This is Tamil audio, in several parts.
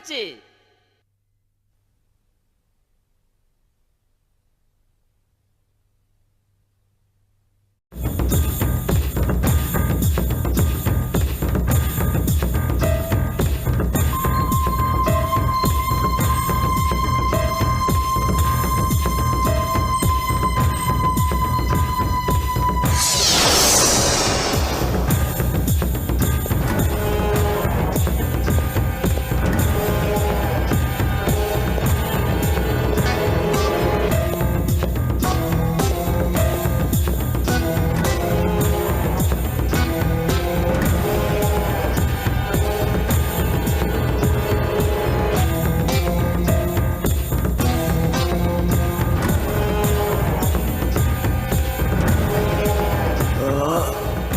町。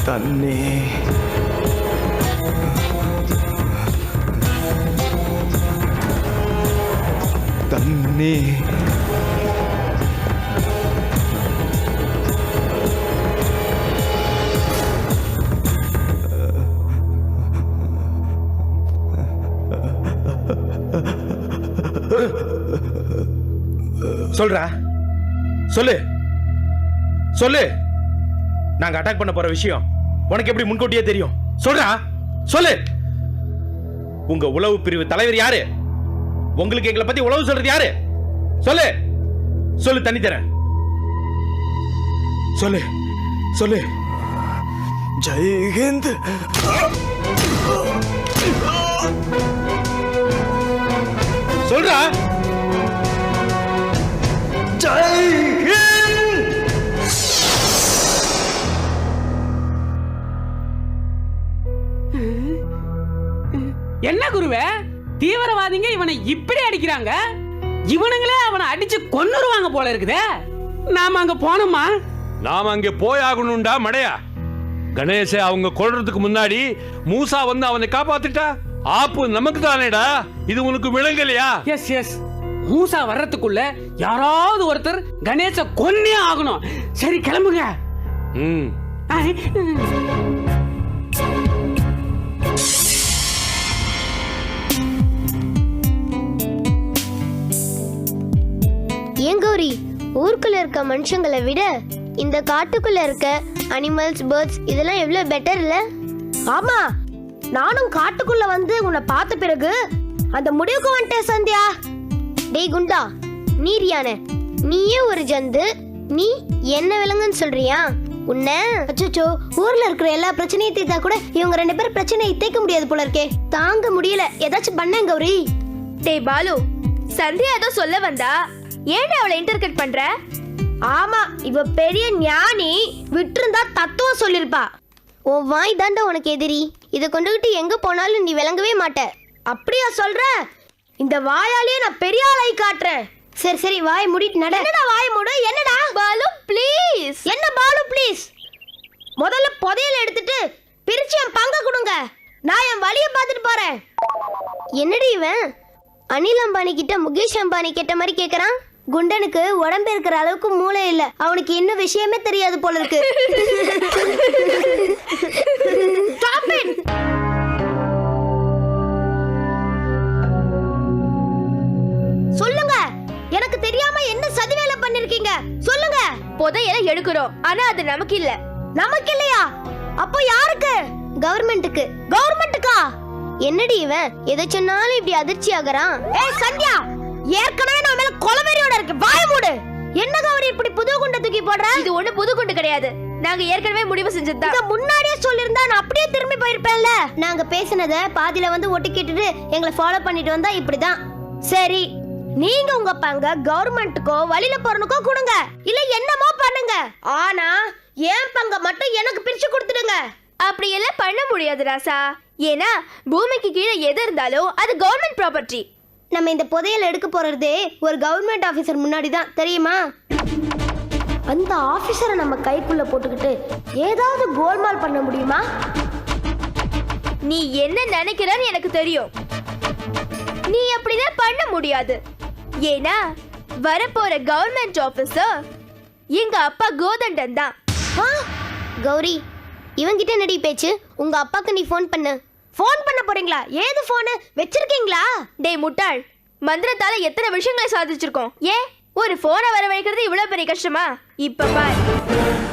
தண்ணி. தண்ணி. சொல்றா. சொல்லு. சொல்லு. நாங்க அட்டாக் பண்ண போற விஷயம். உனக்கு எப்படி முன்கூட்டியே தெரியும்? சொல்றா சொல்லு. உங்க உளவு பிரிவு தலைவர் யாரு? உங்களுக்கு எங்களை பத்தி உளவு சொல்றது யாரு? சொல்லு. சொல்லு தண்ணி தரேன். சொல்லு சொல்லு. ஜெய்ஹிந்த் சொல்றா. ஜெய்ஹிந்த் என்ன குருவே? தீவிரவாதிங்க இவனை இப்படி அடிக்கிறாங்க? இவனுங்களே அவனை அடிச்சு கொன்னுருவாங்க போல இருக்குதே. நாம அங்க போனோமா? நாம அங்கே போயாகணும்டா மடையா. கணேச அவங்க கொல்றதுக்கு முன்னாடி மூசா வந்து அவனை காப்பாத்திட்டா? ஆப்பு நமக்கு தானேடா. இது உனக்கு விளங்கலையா எஸ் எஸ் மூசா வர்றதுக்குள்ள யாராவது ஒருத்தர் கணேச கொன்னே ஆகணும். சரி கிளம்புங்க. ம். கௌரி ஊருக்குள்ள இருக்க மனுஷங்களை விட இந்த காட்டுக்குள்ள இருக்க அனிமல்ஸ் பேர்ட்ஸ் இதெல்லாம் எவ்வளவு பெட்டர் இல்ல? ஆமா. நானும் காட்டுக்குள்ள வந்து உன்னை பார்த்த பிறகு அந்த முடிவுக்கு வந்துட்டேன் சந்தியா. டேய் குண்டா நீர் யானை நீயே ஒரு ஜந்து. நீ என்ன விலங்குன்னு சொல்றியா? உன்ன? அச்சோ ஊர்ல இருக்கிற எல்லா பிரச்சனையும் தீர்த்தா கூட இவங்க ரெண்டு பேரும் பிரச்சனையை தேக்க முடியாது போல இருக்கே. தாங்க முடியல. ஏதாச்சும் பண்ணேன் கௌரி. டேய் பாலு சந்தியா ஏதோ சொல்ல வந்தா. ஏன்டா அவளை இன்டர்கட் பண்ற? ஆமா இவ பெரிய ஞானி விட்டிருந்தா தத்துவம் சொல்லிருப்பா. உன் வாய் தாண்டா உனக்கு எதிரி. இதை கொண்டுகிட்டு எங்க போனாலும் நீ விளங்கவே மாட்ட. அப்படியா சொல்ற? இந்த வாயாலேயே நான் பெரிய ஆளை காட்டுறேன். சரி சரி வாய் மூடிட்டு நட. என்னடா வாய் மூடு? என்னடா? பாலு ப்ளீஸ் என்ன பாலு ப்ளீஸ் முதல்ல புதையல எடுத்துட்டு பிரிச்சு என் பங்க கொடுங்க. நான் என் வழியை பார்த்துட்டு போறேன். என்னடி இவன்? அனில் அம்பானி கிட்ட முகேஷ் அம்பானி கேட்ட மாதிரி கேக்குறான்? குண்டனுக்கு உடம்பு இருக்கிற அளவுக்கு மூளை இல்ல. அவனுக்கு இன்னும் விஷயமே தெரியாது போல இருக்கு! சொல்லுங்க! எனக்கு தெரியாம என்ன சதி வேலை பண்ணிருக்கீங்க? சொல்லுங்க! புதையல எடுக்கிறோம். ஆனா அது நமக்கு இல்ல. நமக்கு இல்லையா? அப்போ யாருக்கு? கவர்மெண்ட்டுக்கு. கவர்மெண்ட்டுக்கா? என்னடி இவன்? எதை சொன்னாலும் இப்படி அதிர்ச்சி ஆகுறான். ஏய் சந்தியா! ஏற்கனவே நான் மேல கொலவெறியோட இருக்கு. வாய மூடு. என்ன கௌரி இப்படி புது குண்டை தூக்கி போடுற? இது ஒண்ணு புது குண்டு கிடையாது. நாங்க ஏற்கனவே முடிவு செஞ்சதுதான் இத முன்னாடியே சொல்லிருந்தா நான் அப்படியே திரும்பி போயிருப்பேன்ல. நாங்க பேசினத பாதியில வந்து ஒட்டு கேட்டுட்டு எங்களை ஃபாலோ பண்ணிட்டு வந்தா இப்படிதான். சரி நீங்க உங்க பங்க கவர்மெண்ட்டுக்கோ வழியில போறனுக்கோ கொடுங்க. இல்ல என்னமோ பண்ணுங்க. ஆனா என் பங்க மட்டும் எனக்கு பிரிச்சு கொடுத்துடுங்க. அப்படி எல்லாம் பண்ண முடியாது ராசா. ஏன்னா பூமிக்கு கீழே எது இருந்தாலும் அது கவர்மெண்ட் ப்ராப்பர்ட்டி நம்ம இந்த புதையல் எடுக்க போறதே ஒரு கவர்மெண்ட் ஆபீசர் முன்னாடி தான் தெரியுமா? அந்த ஆபீசரை நம்ம கைக்குள்ள போட்டுக்கிட்டு ஏதாவது கோல்மால் பண்ண முடியுமா? நீ என்ன நினைக்கிறன்னு எனக்கு தெரியும். நீ அப்படிதான் பண்ண முடியாது. ஏன்னா வரப்போற கவர்மெண்ட் ஆபீசர் எங்க அப்பா கோதண்டன் தான். கௌரி இவன்கிட்ட நடி பேச்சு? உங்க அப்பாக்கு நீ ஃபோன் பண்ணு. ஃபோன் பண்ண போறீங்களா? ஏது ஃபோனு வச்சிருக்கீங்களா? டேய் முட்டாள். மந்திரத்தால எத்தனை விஷயங்களை சாதிச்சிருக்கோம்? ஏன்? ஒரு போனை வர வைக்கிறது இவ்வளவு பெரிய கஷ்டமா? இப்ப பார்.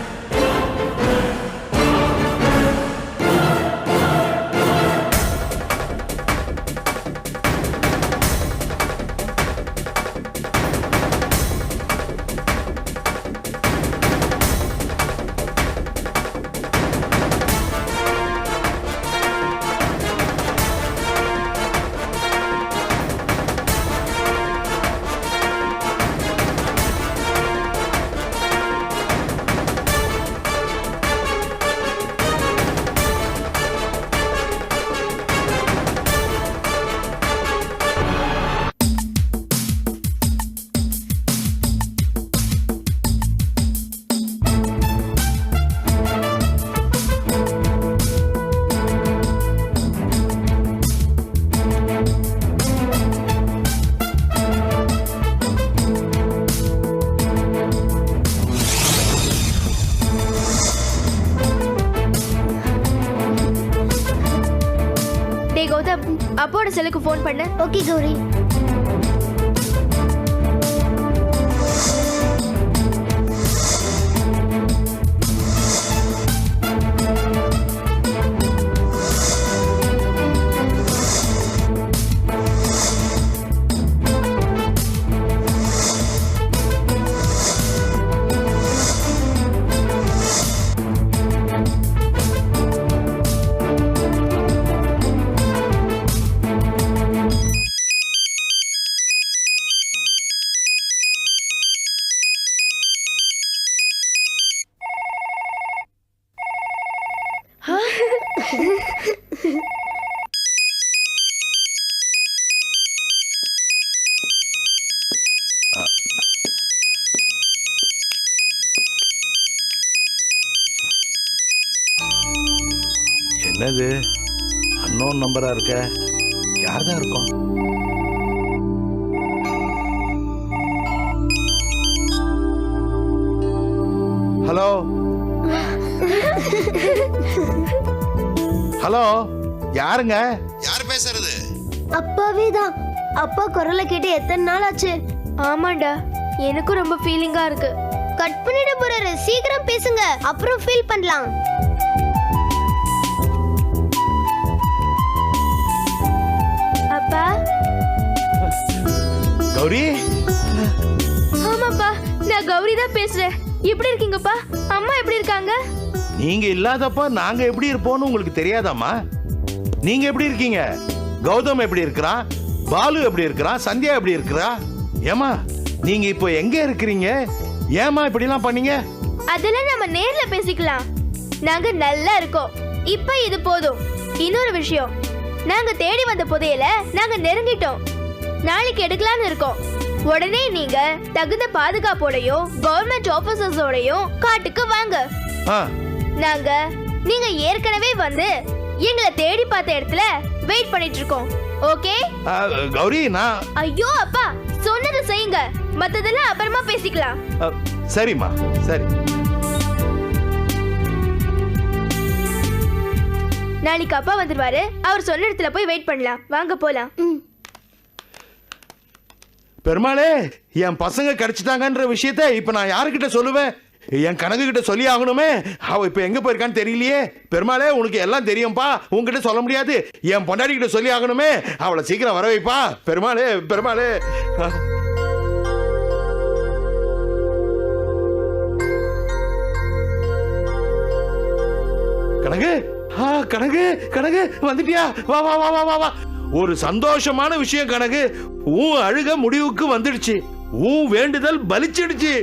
அப்போட செல்லுக்கு ஃபோன் பண்ணு ஓகே என்னது? அன்னோன் நம்பரா இருக்க? யார் தான் இருக்கும்? ஹலோ? ஹலோ யாருங்க? யார் பேசுறது? அப்பாவே தான். அப்பா குரலை கேட்டு எத்தனை நாள் ஆச்சு? ஆமாண்டா எனக்கும் ரொம்ப ஃபீலிங்கா இருக்கு. கட் பண்ணிட போறாரு. சீக்கிரம் பேசுங்க. அப்புறம் ஃபீல் பண்ணலாம். அப்பா? கௌரி? ஆமாப்பா நான் கௌரி தான் பேசுறேன். எப்படி இருக்கீங்கப்பா? அம்மா எப்படி இருக்காங்க? நீங்க இல்லாதப்ப நாங்க எப்படி இருப்போம்னு உங்களுக்கு தெரியாதாம்மா? நீங்க எப்படி இருக்கீங்க? கௌதம் எப்படி இருக்கிறான்? பாலு எப்படி இருக்கிறான்? சந்தியா எப்படி இருக்கிறா? ஏமா நீங்க இப்போ எங்க இருக்கிறீங்க? ஏமா இப்படி எல்லாம் பண்ணீங்க? அதெல்லாம் நம்ம நேர்ல பேசிக்கலாம். நாங்க நல்லா இருக்கோம். இப்ப இது போதும். இன்னொரு விஷயம். நாங்க தேடி வந்த புதையல நாங்க நெருங்கிட்டோம். நாளைக்கு எடுக்கலாம்னு இருக்கோம். உடனே நீங்க தகுந்த பாதுகாப்போடையும் கவர்மெண்ட் ஆபீசர்ஸோடையும் காட்டுக்கு வாங்க. நாங்க நீங்க ஏற்கனவே வந்து எங்களை தேடி பார்த்த இடத்துல வெயிட் பண்ணிட்டு இருக்கோம். ஓகே கௌரி நான் ஐயோ அப்பா சொன்னதை செய்யுங்க. மத்ததெல்லாம் அப்புறமா பேசிக்கலாம். சரிம்மா சரி. நாளைக்கு அப்பா வந்துருவாரு. அவர் சொன்ன இடத்துல போய் வெயிட் பண்ணலாம். வாங்க போலாம். பெருமாளே என் பசங்க கிடைச்சிட்டாங்கன்ற விஷயத்த இப்ப நான் யாருக்கிட்ட சொல்லுவேன்? என் கணக்கு கிட்ட சொல்லி ஆகணுமே அவ இப்ப எங்க போயிருக்கான்னு தெரியலையே. பெருமாளே உனக்கு எல்லாம் தெரியும்பா. உன்கிட்ட சொல்ல முடியாது. என் பொண்டாடி கிட்ட சொல்லி ஆகணுமே அவளை சீக்கிரம் வர வைப்பா. பெருமாளே பெருமாளே. கனகு ஆ கனகு கனகு வந்துட்டியா? வா வா வா வா வா வா. ஒரு சந்தோஷமான விஷயம் கனகு உன் அழுக முடிவுக்கு வந்துடுச்சு. உன் வேண்டுதல் பலிச்சிடுச்சு.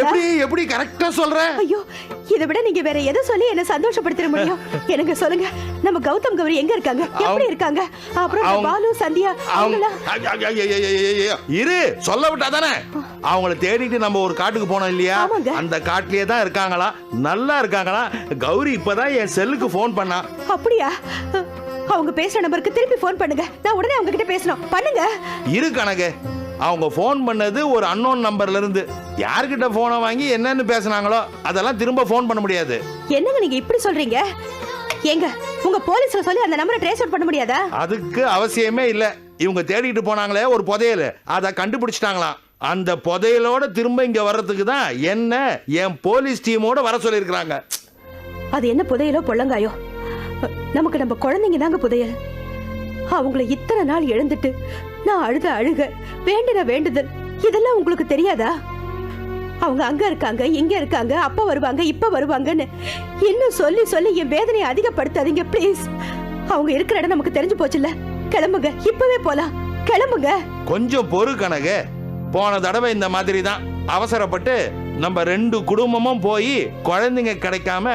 எப்படி எப்படி கரெக்டா சொல்ற? ஐயோ இதை விட நீங்க வேற எதை சொல்லி என்ன சந்தோஷப்படுத்திட முடியும்? எனக்கு சொல்லுங்க நம்ம கௌதம் கௌரி எங்க இருக்காங்க? எப்படி இருக்காங்க? அப்புறம் பாலு சந்தியா. இரு சொல்ல விட்டா தானே? அவங்கள தேடிட்டு நம்ம ஒரு காட்டுக்கு போனோம் இல்லையா. அந்த காட்டுலயே தான் இருக்காங்களா? நல்லா இருக்காங்களா? கௌரி இப்பதான் என் செல்லுக்கு ஃபோன் பண்ணா. அப்படியா? அவங்க பேசுற நம்பருக்கு திருப்பி ஃபோன் பண்ணுங்க. நான் உடனே அவங்க கிட்ட பேசணும். பண்ணுங்க. இரு கணக்கு அவங்க ஃபோன் பண்ணது ஒரு அன்னோன் நம்பர்ல இருந்து. யார்கிட்ட போனை வாங்கி என்னன்னு பேசுனாங்களோ அதெல்லாம் திரும்ப ஃபோன் பண்ண முடியாது. என்னங்க நீங்க இப்படி சொல்றீங்க? ஏங்க உங்க போலீஸ்ல சொல்லி அந்த நம்பரை ட்ரேஸ் அவுட் பண்ண முடியாதா? அதுக்கு அவசியமே இல்ல. இவங்க தேடிட்டு போனாங்களே ஒரு புதையல். அதை கண்டுபிடிச்சிட்டாங்களாம். அந்த புதையலோட திரும்ப இங்க வர்றதுக்கு தான் என்ன என் போலீஸ் டீமோட வர சொல்லியிருக்கிறாங்க. அது என்ன புதையலோ பொள்ளங்காயோ நமக்கு நம்ம குழந்தைங்க தாங்க புதையல். அவங்கள இத்தனை நாள் எழுந்துட்டு நான் அழுத அழுக வேண்டின வேண்டுதல் இதெல்லாம் உங்களுக்கு தெரியாதா? அவங்க அங்க இருக்காங்க இங்க இருக்காங்க அப்ப வருவாங்க இப்ப வருவாங்கன்னு இன்னும் சொல்லி சொல்லி என் வேதனையை அதிகப்படுத்தாதீங்க ப்ளீஸ் அவங்க இருக்கிற இடம் நமக்கு தெரிஞ்சு போச்சுல்ல. கிளம்புங்க இப்பவே போலாம். கிளம்புங்க. கொஞ்சம் பொறு கணக்கு போன தடவை இந்த மாதிரி தான் அவசரப்பட்டு நம்ம ரெண்டு குடும்பமும் போய் குழந்தைங்க கிடைக்காம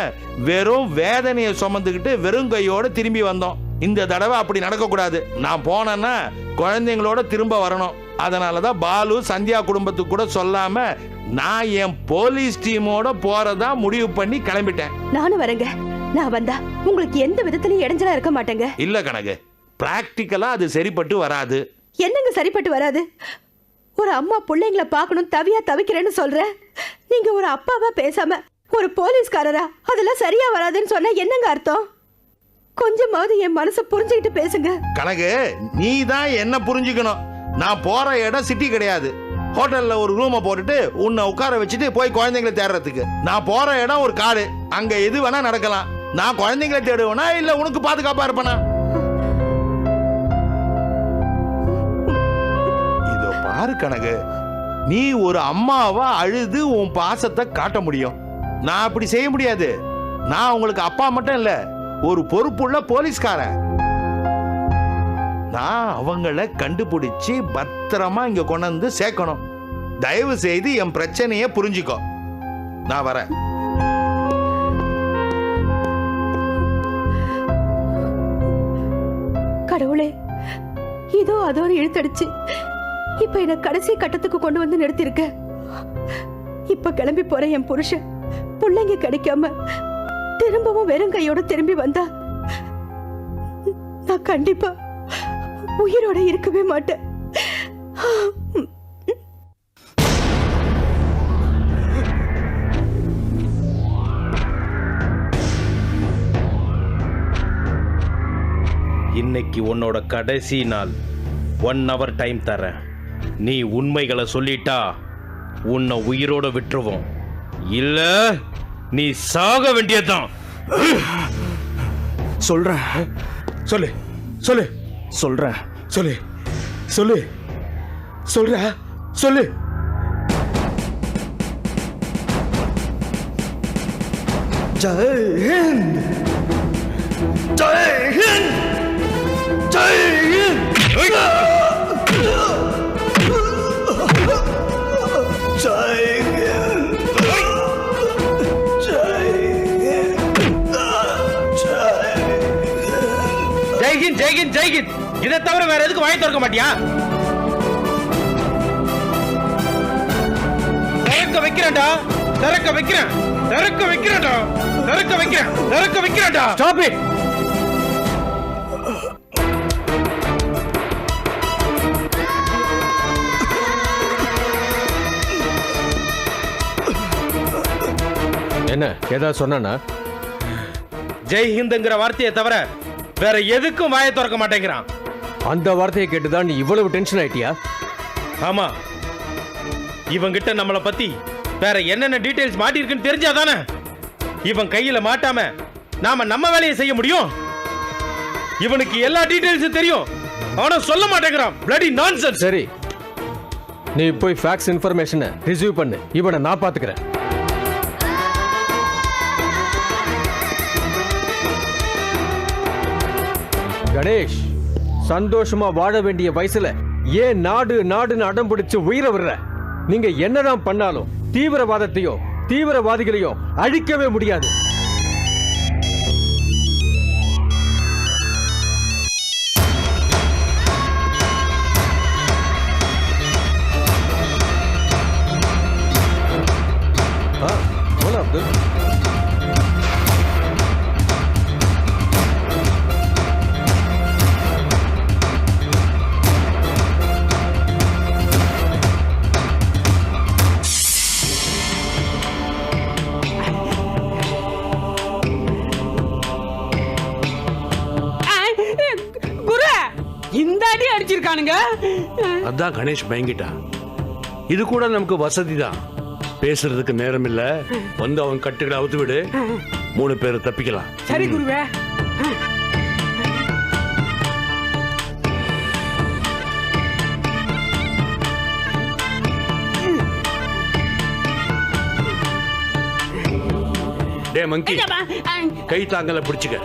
வெறும் வேதனையை சுமந்துக்கிட்டு வெறும் கையோட திரும்பி வந்தோம். இந்த தடவை அப்படி நடக்கக்கூடாது. நான் போனேன்னா குழந்தைங்களோட திரும்ப வரணும். அதனால தான் பாலு சந்தியா குடும்பத்துக்கு கூட சொல்லாம நான் என் போலீஸ் டீமோட போறதா முடிவு பண்ணி கிளம்பிட்டேன். நானும் வரேங்க. நான் வந்தா உங்களுக்கு எந்த விதத்திலையும் இடைஞ்சலா இருக்க மாட்டேங்க. இல்ல கணக்கு பிராக்டிக்கலா அது சரிப்பட்டு வராது. என்னங்க சரிப்பட்டு வராது? ஒரு அம்மா பிள்ளைங்களை பார்க்கணும் தவியா தவிக்கிறேன்னு சொல்ற? நீங்க ஒரு அப்பாவா பேசாம ஒரு போலீஸ்காரரா? அதெல்லாம் சரியா வராதுன்னு சொன்னா என்னங்க அர்த்தம்? கொஞ்சமாவது என் மனசை புரிஞ்சுக்கிட்டு பேசுங்க. கணக்கு நீ தான் என்ன புரிஞ்சுக்கணும்? நான் போற இடம் சிட்டி கிடையாது. ஹோட்டல்ல ஒரு ரூமை போட்டுட்டு உன்னை உட்கார வச்சுட்டு போய் குழந்தைங்களை தேடுறதுக்கு. நான் போற இடம் ஒரு காடு. அங்க எது வேணா நடக்கலாம். நான் குழந்தைங்களை தேடுவேனா இல்ல உனக்கு பாதுகாப்பா இருப்பேனா? இதோ பாரு கணக்கு நீ ஒரு அம்மாவா அழுது உன் பாசத்தை காட்ட முடியும். நான் அப்படி செய்ய முடியாது. நான் உங்களுக்கு அப்பா மட்டும் இல்லை ஒரு பொறுப்புள்ள போலீஸ்காரன். நான் அவங்கள கண்டுபிடிச்சு பத்திரமா இங்க கொண்டு வந்து சேர்க்கணும். தயவு செய்து என் பிரச்சனையை புரிஞ்சுக்கோ. நான் வரேன். கடவுளே இதோ அதோ இழுத்தடிச்சு. இப்ப என்ன கடைசி கட்டத்துக்கு கொண்டு வந்து நிறுத்திருக்க. இப்ப கிளம்பி போற என் புருஷன் பிள்ளைங்க கிடைக்காம திரும்பவும் வெறும் கையோட திரும்பி வந்தா நான் கண்டிப்பா உயிரோட இருக்கவே மாட்டேன். இன்னைக்கு உன்னோட கடைசி நாள். ஒன் ஹவர் டைம் தரேன். நீ உண்மைகளை சொல்லிட்டா உன்னை உயிரோட விட்டுருவோம். இல்ல? நீ சாக வேண்டியதுதான். சொல்றேன். சொல்லு சொல்லு. சொல்றேன். சொல்லு சொல்லு. சொல்ற சொல்லு. ஜெய் ஹிந்த். ஜெய் ஹிந்த். ஜெய் ஹிந்த். ஜெய் ஜெய் ஜெய்ஹிந்த் ஜெய்ஹிந்த் இதை தவிர வேற எதுக்கு வாங்கி திறக்க மாட்டியா? திறக்க வைக்கிறேன்டா. திறக்க வைக்கிறேன். திறக்க வைக்கிறேன்டா. திறக்க வைக்கிறேன். திறக்க வைக்கிறேன்டா. ஸ்டாப் இட் என்ன ஏதாவது சொன்னானா? ஜெய்ஹிந்த்ங்கிற வார்த்தையை தவிர வேற எதுக்கும் வாயை திறக்க மாட்டேங்கிறான். அந்த வார்த்தையை கேட்டுதான் நீ இவ்வளவு டென்ஷன் ஆயிட்டியா? ஆமா. இவங்கிட்ட நம்மளை பத்தி வேற என்னென்ன டீடைல்ஸ் மாட்டிருக்குன்னு தெரிஞ்சாதானே? இவன் கையில மாட்டாம நாம நம்ம வேலையை செய்ய முடியும்? இவனுக்கு எல்லா டீடைல்ஸும் தெரியும். ஆனா சொல்ல மாட்டேங்கிறான். Bloody nonsense. சரி. நீ போய் ஃபேக்ஸ் இன்ஃபர்மேஷனை ரிசீவ் பண்ணு. இவனை நான் பாத்துக்கிறேன் கணேஷ் சந்தோஷமா வாழ வேண்டிய வயசுல ஏன் நாடு நாடுன்னு அடம் பிடிச்சு உயிரை விடுற? நீங்க என்னதான் பண்ணாலும் தீவிரவாதத்தையோ தீவிரவாதிகளையோ அழிக்கவே முடியாது. இருக்கானுங்க அதான் கணேஷ் பயங்கிட்டான் இது கூட நமக்கு வசதி தான். பேசுறதுக்கு நேரம் இல்ல வந்து அவன் கட்டுகளை அவுத்து விடு. மூணு பேர் தப்பிக்கலாம். சரி குருவே. டே மங்கி. கை தாங்கல பிடிச்சுக்க.